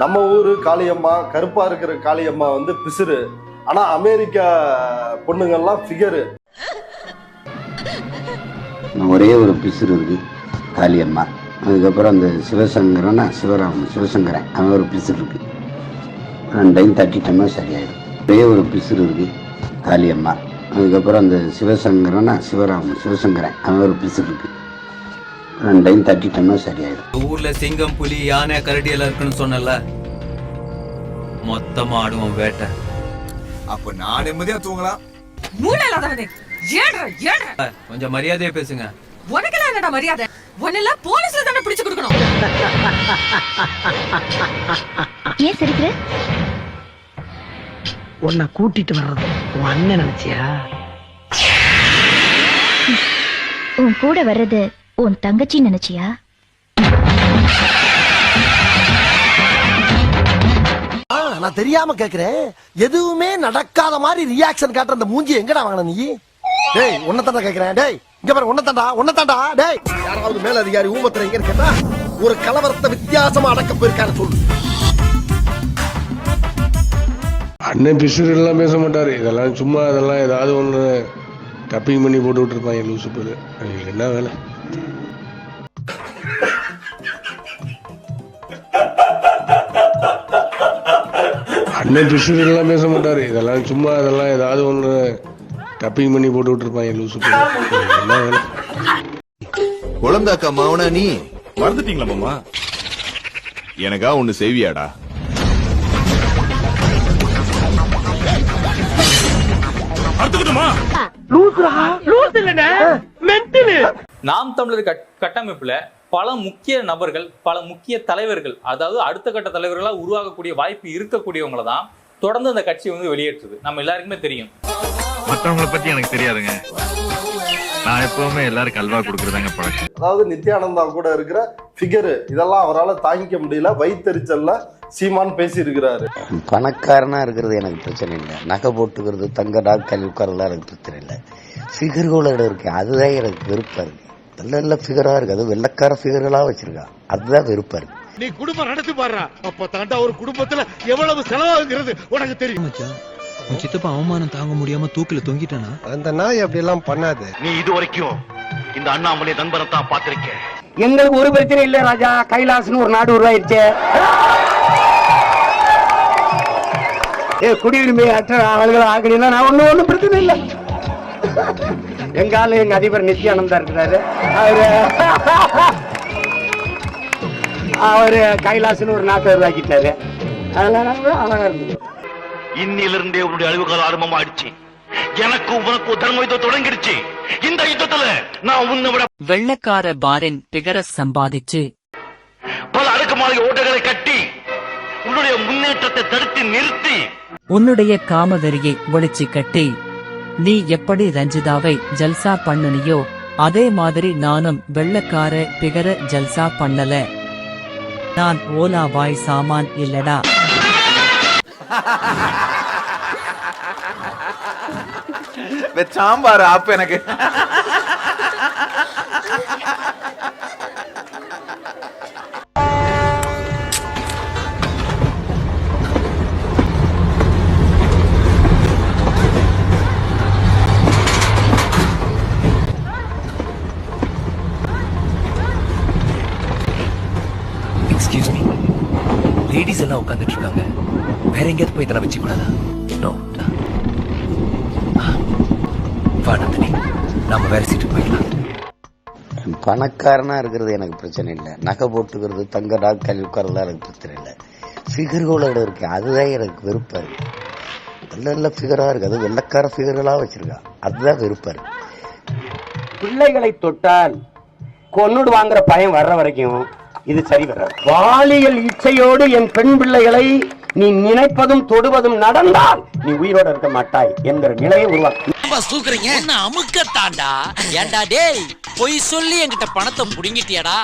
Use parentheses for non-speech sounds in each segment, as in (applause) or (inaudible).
நம்ம ஊர் காளியம்மா கருப்பா இருக்கிற காளியம்மா வந்து பிசுறு. ஆனா அமெரிக்கா பொண்ணுங்கள்லாம் ஃபிகரு ஒரே ஒரு பிசுறு இருக்கு காளியம்மா. அதுக்கப்புறம் அந்த சிவசங்கரனா சிவராம சிவசங்கரன் அவன் ஒரு பிசுறு இருக்கு. ரெண்டையும் தட்டிட்டோம்னா சரியாயிடும். ஒரே ஒரு பிசுறு இருக்கு காளியம்மா. அதுக்கப்புறம் அந்த சிவசங்கரனா சிவராம சிவசங்கரன் அவன் ஒரு பிசுறு இருக்கு. ரெண்டையும் தட்டிட்டோம்னா சரியாயிடும். ஊர்ல சிங்கம் புலி யானை கரடி எல்லாம் இருக்குன்னு சொன்னல மொத்தமா ஆடுவோம் வேட்டை. அப்ப நான் நிம்மதியா தூங்கலாம். மூளை இல்லாதவனே ஏடுற. ஏடுற கொஞ்சம் மரியாதையா பேசுங்க. உனக்கெல்லாம் என்னடா மரியாதை? உன்னெல்லாம் போலீஸ்ல தானே பிடிச்சு கொடுக்கணும். ஏன் சிரிக்கிற? உன்னை கூட்டிட்டு வர்றது உன் அண்ணன் நினைச்சியா? உன் கூட வர்றது உன் தங்கச்சி நினைச்சியா? நான் தெரியாம கேக்குறேன். எதுவுமே நடக்காத மாதிரி ரியாக்ஷன் காட்டுற அந்த மூஞ்சி எங்கடா வாங்கின நீ? டேய் உன்னதாண்டா கேக்குறேன். டேய் இங்க பாரு உன்னதாண்டா உன்னதாண்டா டேய். யாராவது மேல அதிகாரி ஊமத்துல எங்க கேட்டா ஒரு கலவரத்தை வித்தியாசமா அடக்க போயிருக்காரு சொல்லு. அண்ணன் பிசுறு எல்லாம் பேச மாட்டாரு. இதெல்லாம் சும்மா அதெல்லாம் ஏதாவது ஒன்று டப்பிங் பண்ணி போட்டு விட்டுருப்பாங்க லூசு பேர். அவங்களுக்கு என்ன வேலை? அண்ணன் எல்லாம் பேச மாட்டாரு. இதெல்லாம் சும்மா அதெல்லாம் ஏதாவது ஒன்று டப்பிங் பண்ணி போட்டு விட்டுருப்பாங்க லூசு பேர். என்ன வேலை? குழந்தாக்கா மாவனா நீ? மறந்துட்டீங்களா மாமா? எனக்கா ஒண்ணு செய்வியாடா? நாம் தமிழர் கட்- கட்டமைப்புல பல முக்கிய நபர்கள் பல முக்கிய தலைவர்கள் அதாவது அடுத்த கட்ட தலைவர்களா உருவாகக்கூடிய வாய்ப்பு இருக்கக்கூடியவங்கள தான் தொடர்ந்து அந்த கட்சி வந்து வெளியேற்றுது. நம்ம எல்லாருக்குமே தெரியும். மற்றவங்களை பத்தி எனக்கு தெரியாதுங்க. நான் எப்பவுமே எல்லாருக்கும் அல்வா கொடுக்குறதாங்க பழக்கம். அதாவது நித்யானந்தா கூட இருக்கிற ஃபிகரு இதெல்லாம் அவரால் தாங்கிக்க முடியல வயித்தெரிச்சல்ல சீமான் பேசி இருக்கிறாரு பணக்காரனா இருக்கிறது எனக்கு பிரச்சனை இல்லை. நகை போட்டுக்கிறது தங்க டாக்டர் உட்காரலாம் எனக்கு பிரச்சனை இல்லை. ஃபிகர்களோட இருக்கு. அதுதான் எனக்கு வெறுப்பா இருக்கு. நல்ல நல்ல ஃபிகரா இருக்கு. அது வெள்ளக்கார ஃபிகர்களா வச்சிருக்கான் அதுதான் வெறுப்பா இருக்கு. நீ குடும்பம் நடத்தி பாடுறா அப்ப தாண்டா ஒரு குடும்பத்துல எவ்வளவு செலவாகுங்கிறது உனக்கு தெரியும். உன் சித்தப்பா அவமானம் தாங்க முடியாம தூக்கில தொங்கிட்டானா? அந்த நாய் அப்படி எல்லாம் பண்ணாது. நீ இது வரைக்கும் இந்த அண்ணாமலை நண்பரை தான் பாத்திருக்க எங்களுக்கு ஒரு பிரச்சனை இல்ல ராஜா. கைலாசன் ஒரு நாடு உருவாயிருச்சு. குடியுரிமை அற்ற ஆளுகளை ஆக்கணும் நான் ஒண்ணு ஒண்ணும் பிரச்சனை இல்ல. எங்க ஆளு எங்க அதிபர் நித்யானந்தா இருக்கிறாரு. அவரு அவரு கைலாசன் ஒரு நாட்டை உருவாக்கிட்டாரு அதனால அழகா இருந்தது. இன்னிலிருந்தே உன்னுடைய அழிவு காலம் ஆரம்பமாயிடுச்சு. எனக்கு உனக்கு தர்ம யுத்தம் தொடங்கிடுச்சு. இந்த யுத்தத்துல நான் உன்னை விட வெள்ளக்கார பாரின் பிகர சம்பாதிச்சு பல அடுக்குமாறி ஓட்டைகளை கட்டி உன்னுடைய முன்னேற்றத்தை தடுத்து நிறுத்தி. உன்னுடைய காமவெறியை ஒளிச்சு கட்டி நீ எப்படி ரஞ்சிதாவை ஜல்சா பண்ணுனியோ அதே மாதிரி நானும் வெள்ளக்கார பிகர ஜல்சா பண்ணல. நான் ஓலா வாய் சாமான் இல்லடா. சாம்பார் அப்ப எனக்கு. உட்காந்துட்டு இருக்காங்க வேற எங்கேயாவது போய் இதெல்லாம் வச்சு கூடாதா நோ வா நந்தினி. நாம வேற சீட்டு போயிடலாம். பணக்காரனா இருக்கிறது எனக்கு பிரச்சனை இல்லை. நகை போட்டுக்கிறது தங்க டாக்டர் உட்காரலாம் எனக்கு பிரச்சனை இல்லை. ஃபிகர்களோட இருக்கு. அதுதான் எனக்கு வெறுப்பா இருக்கு. நல்ல நல்ல ஃபிகரா இருக்கு. அது வெள்ளக்கார ஃபிகர்களா வச்சிருக்கான் அதுதான் வெறுப்பா இருக்கு. பிள்ளைகளை தொட்டால் கொன்னுடு வாங்குற பயம் வர்ற வரைக்கும் இது சரி வராது. பாலியல் இச்சையோடு என் பெண் பிள்ளைகளை நீ நினைப்பதும் தொடுவதும் நடந்தால் நீ உயிரோட இருக்க மாட்டாய் என்கிற நிலையை உருவாக்கு. அமுக்கத்தாண்டா? ஏண்டா டேய் பொய் சொல்லி என்கிட்ட பணத்தை புடுங்கிட்டியாடா?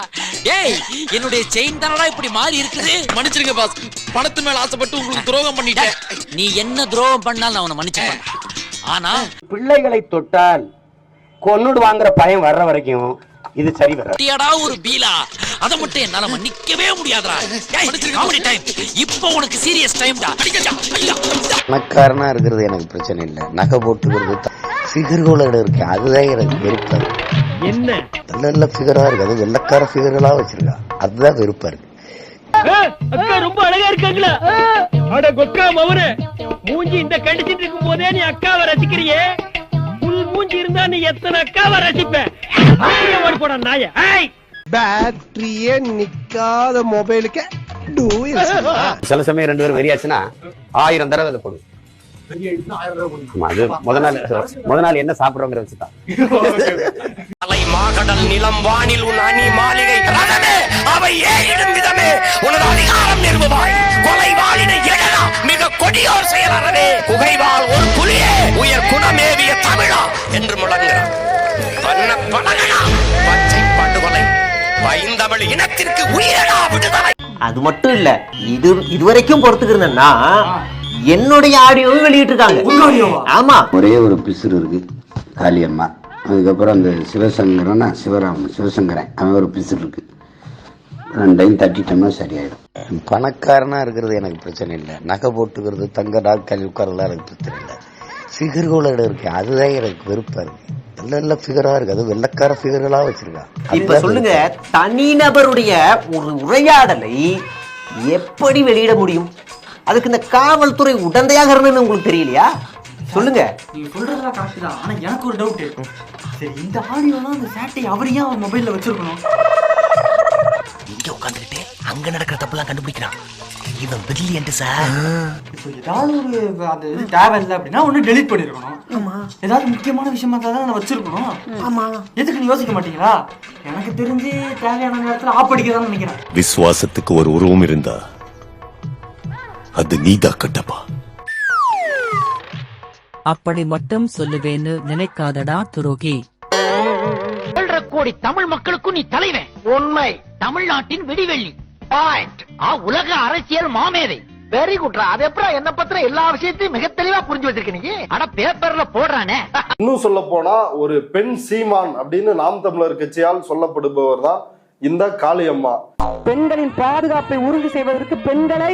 டேய் என்னுடைய செயின் தானடா இப்படி மாறி இருக்குது? மன்னிச்சிருங்க பாஸ் பணத்து மேல ஆசைப்பட்டு உங்களுக்கு துரோகம் பண்ணிட்டேன். நீ என்ன துரோகம் பண்ணாலும் நான் உன்னை மன்னிச்சுப்பேன். ஆனா பிள்ளைகளை தொட்டால் கொன்னுடு வாங்குற பயம் வர்ற வரைக்கும் இது சரி வராது. ஒரு பீலா. அதை மட்டும் என்னால மன்னிக்கவே முடியாதுடா. காமெடி டைம் இப்போ உனக்கு சீரியஸ் டைம்டா பணக்காரனா இருக்கிறது எனக்கு பிரச்சனை இல்லை. நகை போட்டுக்கிறது ஃபிகர்களோட இருக்கு அதுதான் எனக்கு வெறுப்பா இருக்கு. என்ன? நல்ல நல்ல ஃபிகரா இருக்கு. அது வெள்ளக்கார ஃபிகர்களா வச்சிருக்கா. அதுதான் வெறுப்பா இருக்கு. அக்கா ரொம்ப அழகா இருக்காங்களா. அட கொக்கா மவனே. மூஞ்சி இந்த கண்டிச்சிட்டு இருக்கும் போதே நீ அக்காவை ரசிக்கிறியே? புல் மூஞ்சி இருந்தா நீ எத்தனை அக்காவை ரசிப்ப? போட நாய. ஏய்! பேட்டரியே நிக்காத மொபைலுக்கு சில சமயம் ரெண்டு பேரும் வெறியாச்சுன்னா ஆயிரம் தடவை அதை போடு. ஆமா, அது முத நாள் முத நாள் என்ன சாப்பிடுறோங்கிற வச்சுதான். அலை மாகடல் நிலம் வானில் உன் அணி மாளிகை ரதமே அவை ஏறிடும் விதமே. உனது அதிகாரம் நிறுவுவாய். கொலை வாளினை எழலாம் மிக கொடியோர் செயலறவே புகைவாள் ஒரு புலியே உயர் குணமேவிய தமிழா என்று முழங்குகிறார். பண்ண பைந்தமிழ் இனத்திற்கு உயிரடா விடுதலை. அது மட்டும் இல்ல இது இதுவரைக்கும் பொறுத்துக்கிறேன்னா என்னுடைய ஆடியோவும் வெளியிட்டிருக்காங்க. ஆமா. ஒரே ஒரு பிசுறு இருக்கு காளியம்மா. அதுக்கப்புறம் அந்த சிவசங்கரனா சிவராமன் சிவசங்கரன். அவன் ஒரு பிசுறு இருக்கு. ரெண்டையும் தட்டிட்டோம்னா சரியாயிடும். பணக்காரனா இருக்கிறது எனக்கு பிரச்சனை இல்லை. நகை போட்டுக்கிறது தங்க நாட்கள் உட்காரலாம் எனக்கு பிரச்சனை இல்லை. ஃபிகர்களோட இருக்கு அதுதான் எனக்கு வெறுப்பா இருக்கு. நல்ல நல்ல ஃபிகரா இருக்கு. அது வெள்ளக்கார ஃபிகர்களா வச்சிருக்கா. இப்ப சொல்லுங்க தனிநபருடைய ஒரு உரையாடலை எப்படி வெளியிட முடியும்? அதுக்கு இந்த காவல்துறை உடந்தையாக இருந்ததுன்னு உங்களுக்கு தெரியலையா? சொல்லுங்க. நீங்க சொல்றதெல்லாம் கரெக்ட் தான். ஆனா எனக்கு ஒரு டவுட் சரி இந்த ஆடியோலாம் அந்த சேட்டை அவர் ஏன் அவர் மொபைல்ல வச்சிருக்கணும். இங்க உட்காந்துக்கிட்டு அங்க நடக்கிற தப்பெல்லாம் கண்டுபிடிக்கிறான். இவன் பிரில்லியன்ட் சார் இப்போ ஏதாவது ஒரு அது இது தேவையில்லை அப்படின்னா ஒண்ணு டெலீட் பண்ணிருக்கணும். ஆமா. ஏதாவது முக்கியமான விஷயமா தான் வச்சிருக்கணும். ஆமா. எதுக்கு நீ யோசிக்க மாட்டீங்களா? எனக்கு தெரிஞ்சு தேவையான நேரத்துல ஆப் அடிக்கதான் நினைக்கிறேன். விசுவாசத்துக்கு ஒரு உருவம் இருந்தா அது நீதா கட்டப்பா. அப்படி மட்டும் சொல்லுவேன்னு நினைக்காதடா துரோகி. ஏழரை கோடி தமிழ் மக்களுக்கும் நீ தலைவன். உண்மை தமிழ்நாட்டின் விடிவெள்ளி. பாயிண்ட் ஆ உலக அரசியல் மாமேதை. வெரி குட்ரா அது எப்பறம் என்ன பத்திர எல்லா விஷயத்தையும் மிக தெளிவா புரிஞ்சு வச்சிருக்க நீ? அட பேப்பர்ல போடுறானே. (laughs) இன்னும் சொல்ல போனா ஒரு பெண் சீமான் அப்படின்னு நாம் தமிழர் கட்சியால் சொல்லப்படுபவர் தான் இந்த காளியம்மா. பெண்களின் பாதுகாப்பை உறுதி செய்வதற்கு பெண்களை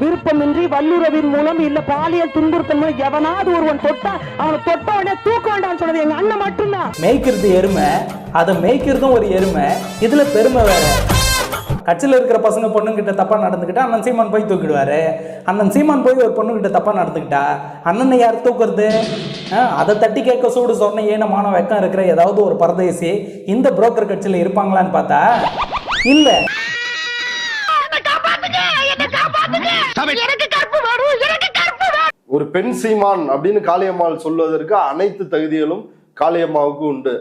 விருப்பமின்றி வல்லுறவின் மூலம் இல்ல பாலியல் துன்புறுத்தல் மூலம் எவனாவது ஒருவன் தொட்டா அவனை தொட்ட உடனே தூக்க வேண்டாம்னு சொன்னது எங்க அண்ணன் மட்டும்தான். மேய்க்கிறது எருமை அதை மேய்க்கிறதும் ஒரு எருமை இதுல பெருமை வேற. கட்சியில் இருக்கிற பசங்க பொண்ணுங்கிட்ட தப்பா நடந்துக்கிட்டா அண்ணன் சீமான் போய் தூக்கிடுவாரு. அண்ணன் சீமான் போய் ஒரு பொண்ணுகிட்ட தப்பா நடந்துக்கிட்டா அண்ணனை யார் தூக்குறது? அதை தட்டி கேட்க சூடு சொன்ன ஏனமான வெக்கம் இருக்கிற ஏதாவது ஒரு பரதேசி இந்த புரோக்கர் கட்சியில் இருப்பாங்களான்னு பார்த்தா இல்ல. ஒரு பெண் சீமான் அப்படின்னு காளியம்மாள் சொல்வதற்கு அனைத்து தகுதிகளும் காளியம்மாவுக்கு உண்டு.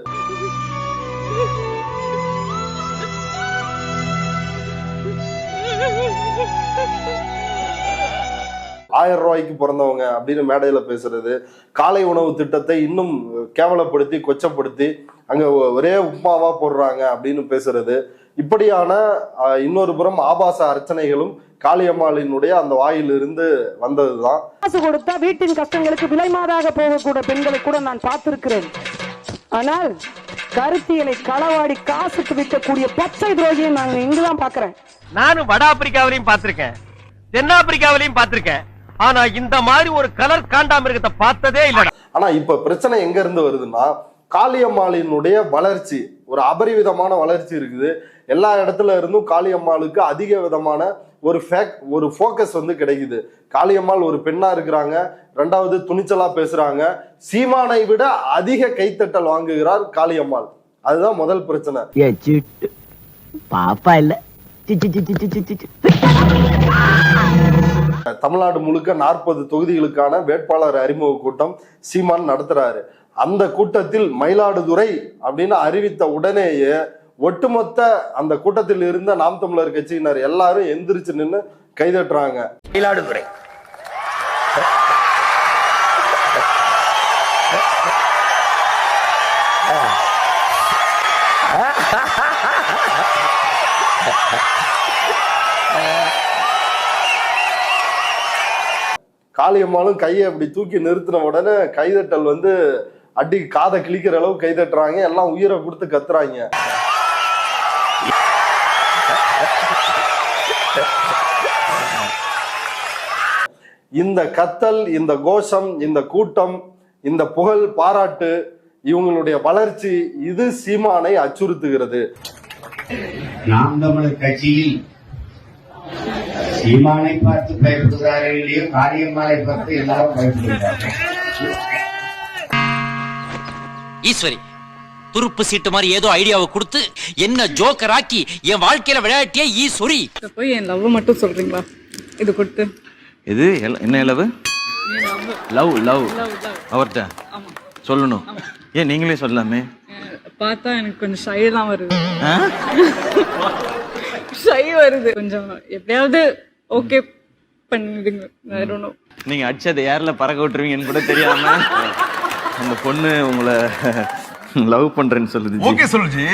ஆயிரம் ரூபாய்க்கு பிறந்தவங்க அப்படின்னு மேடையில பேசுறது காலை உணவு திட்டத்தை இன்னும் கேவலப்படுத்தி கொச்சப்படுத்தி அங்க ஒரே உப்மாவா போடுறாங்க அப்படின்னு பேசுறது. இப்படியான இன்னொரு புறம் ஆபாச அர்ச்சனைகளும் காளியம்மாளினுடைய அந்த வாயிலிருந்து வந்ததுதான். காசு கொடுத்தா வீட்டின் கஷ்டங்களுக்கு விலைமாதாக போகக்கூடிய பெண்களை கூட நான் பார்த்திருக்கிறேன். ஆனால் கருத்தியலை களவாடி காசுக்கு விற்கக்கூடிய பச்சை துரோகியை நாங்க இங்குதான் பாக்குறேன் நானும் வட ஆப்பிரிக்காவிலையும் பார்த்திருக்கேன். தென்னாப்பிரிக்காவிலையும் பார்த்திருக்கேன். ஆனா இந்த மாதிரி ஒரு கலர் காண்டாமிருகத்தை பார்த்ததே இல்லடா. ஆனா இப்ப பிரச்சனை எங்க இருந்து வருதுன்னா காளியம்மாளினுடைய வளர்ச்சி ஒரு அபரிவிதமான வளர்ச்சி இருக்குது. எல்லா இடத்துல இருந்தும் காளியம்மாளுக்கு அதிக விதமான ஒரு ஃபேக் ஒரு ஃபோக்கஸ் வந்து கிடைக்குது. காளியம்மாள் ஒரு பெண்ணா இருக்கிறாங்க ரெண்டாவது துணிச்சலா பேசுறாங்க. சீமானை விட அதிக கைத்தட்டல் வாங்குகிறார் காளியம்மாள். அதுதான் முதல் பிரச்சனை. பாப்பா இல்ல. தமிழ்நாடு முழுக்க நாற்பது தொகுதிகளுக்கான வேட்பாளர் அறிமுக கூட்டம் சீமான் நடத்துறாரு. அந்த கூட்டத்தில் மயிலாடுதுறை அப்படின்னு அறிவித்த உடனேயே ஒட்டுமொத்த அந்த கூட்டத்தில் இருந்த நாம் தமிழர் கட்சியினர் எல்லாரும் எந்திரிச்சு நின்னு கைதட்டுறாங்க. மயிலாடுதுறை. காளியம்மாலும் கையை அப்படி தூக்கி நிறுத்தின உடனே கைதட்டல் வந்து அடி காதை கிழிக்கிற அளவு கைதட்டுறாங்க. எல்லாம் உயிரை கொடுத்து கத்துறாங்க. இந்த கத்தல் இந்த கோஷம் இந்த கூட்டம் இந்த புகழ் பாராட்டு இவங்களுடைய வளர்ச்சி இது சீமானை அச்சுறுத்துகிறது. நாம் தமிழர் கட்சியில் சீமானை பார்த்து பயப்படுகிறார்கள் இல்லையோ காரியம்மாளை பார்த்து எல்லாரும் பயப்படுகிறார்கள். ஈஸ்வரி துருப்பு சீட்டு மாதிரி ஏதோ ஐடியாவை கொடுத்து என்ன ஜோக்கர் ஆக்கி என் வாழ்க்கையில விளையாட்டிய ஈஸ்வரி? போய் என் லவ் மட்டும் சொல்றீங்களா? இது கொடுத்து. இது என்ன இளவு லவ் லவ். அவர்கிட்ட? சொல்லணும். ஏன் நீங்களே சொல்லலாமே? பார்த்தா எனக்கு கொஞ்சம் ஷைலாம் வருது. ஷை வருது. கொஞ்சம் எப்படியாவது ஓகே ஒன்றும் நீங்க அடிச்சதை யாரில பறக்க விட்டுருவீங்கன்னு கூட தெரியாம அந்த பொண்ணு உங்களை (laughs) லவ் பண்றேன்னு சொல்லுது ஓகே சொல்லுச்சு